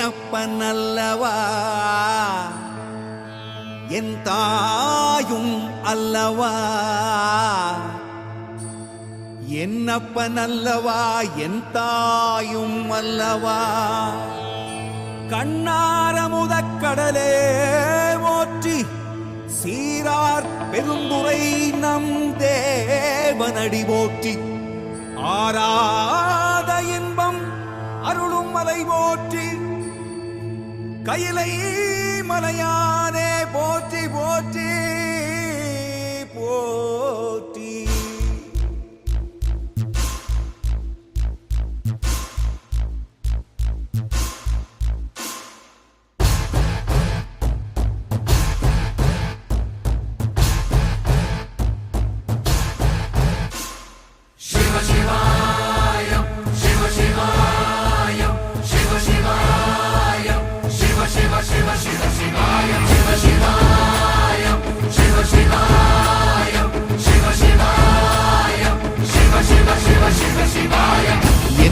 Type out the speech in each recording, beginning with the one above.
என்னப்பனல்லவா என் தாயும் அல்லவா? என்னப்பனல்லவா? என் தாயும் அல்லவா? கண்ணாரமுதக் கடலே ஓற்றி சீரார் பெருந்துரை நம் தேவனடி போற்றி. ஆராத இன்பம் அருளும் மலை போற்றி கையிலை மலையா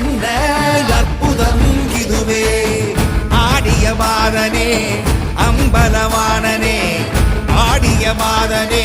என்ன அற்புதம் இதுவே ஆடிய மாதனே அம்பலவானனே ஆடிய மாதனே